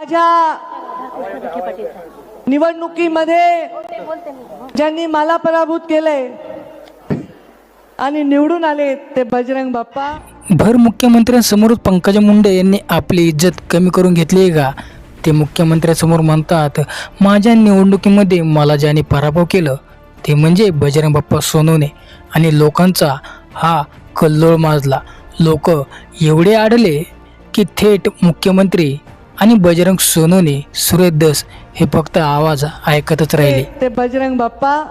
माझ्या निवडणुकीमध्ये ज्यांनी मला पराभूत केलंय आणि निवडून आले ते बजरंग बाप्पा. भर मुख्यमंत्र्यांसमोर पंकजा मुंडे यांनी आपली इज्जत कमी करून घेतली आहे का? ते मुख्यमंत्र्यांसमोर म्हणतात माझ्या निवडणुकीमध्ये मला ज्याने पराभव केलं ते म्हणजे बजरंग बाप्पा सोनवणे आणि लोकांचा हा कल्लोळ माजला. लोक एवढे आढले की थेट मुख्यमंत्री आणि बजरंग सोनूने सुरेश दस हे फक्त आवाज ऐकतच राहिले. ते बजरंग बाप्पा.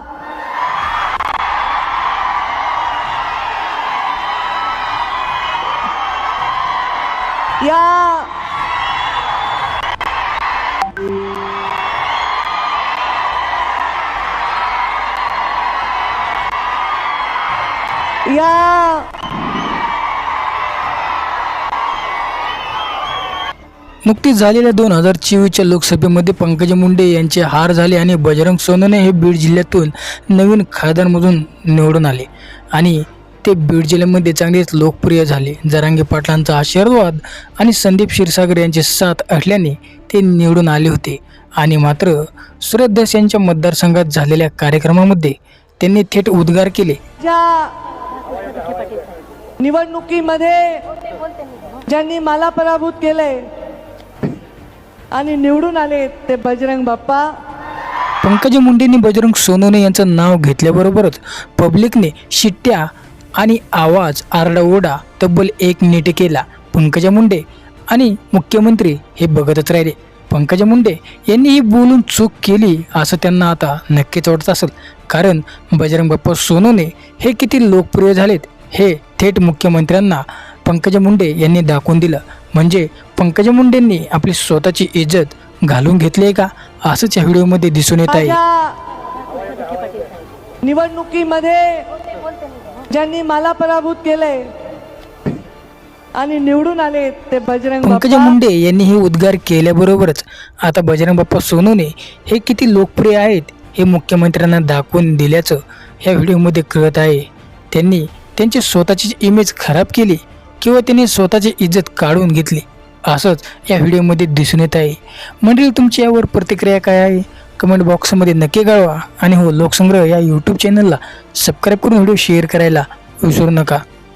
या. या. नुकतीच झालेल्या दोन हजार चोवीसच्या लोकसभेमध्ये पंकजा मुंडे यांचे हार झाले आणि बजरंग सोनवणे हे बीड जिल्ह्यातून नवीन खासदारमधून निवडून आले. आणि ते बीड जिल्ह्यामध्ये चांगलेच लोकप्रिय झाले. जरांगे पाटलांचा आशीर्वाद आणि संदीप क्षीरसागर यांचे साथ असल्याने ते निवडून आले होते. आणि मात्र सुरत दास यांच्या मतदारसंघात झालेल्या कार्यक्रमामध्ये त्यांनी थेट उद्गार केले. निवडणुकीमध्ये ज्यांनी मला पराभूत केलंय आणि निवडून आले ते बजरंग बाप्पा. पंकजा मुंडेंनी बजरंग सोनवणे यांचं नाव घेतल्याबरोबरच पब्लिकने शिट्ट्या आणि आवाज आरडाओरडा तब्बल एक नीट केला. पंकजा मुंडे आणि मुख्यमंत्री हे बघतच राहिले. पंकजा मुंडे यांनी ही बोलून चूक केली असं त्यांना आता नक्कीच वाटत असेल. कारण बजरंग बाप्पा सोनवणे हे किती लोकप्रिय झालेत हे थेट मुख्यमंत्र्यांना पंकजा मुंडे यांनी दाखवून दिलं. म्हणजे पंकजा मुंडेंनी आपली स्वतःची इज्जत घालून घेतली आहे का? असंच या व्हिडिओमध्ये दिसून येत आहे. निवडणुकीमध्ये ज्यांनी मला पराभूत केलंय आणि निवडून आले ते बजरंग पंकजा मुंडे यांनी हे उद्गार केल्याबरोबरच आता बजरंग बाप्पा सोनवणे हे किती लोकप्रिय आहेत हे मुख्यमंत्र्यांना दाखवून दिल्याचं या व्हिडिओमध्ये कळत आहे. त्यांनी त्यांची स्वतःची इमेज खराब केली. किंवा त्यांनी स्वतःची इज्जत काढून घेतली. असंच या व्हिडिओमध्ये दिसून येत आहे. मंडळी तुमची यावर प्रतिक्रिया काय आहे? कमेंट बॉक्समध्ये नक्की कळवा. आणि हो लोकसंग्रह या यूट्यूब चॅनलला सबस्क्राईब करून व्हिडिओ शेअर करायला विसरू नका.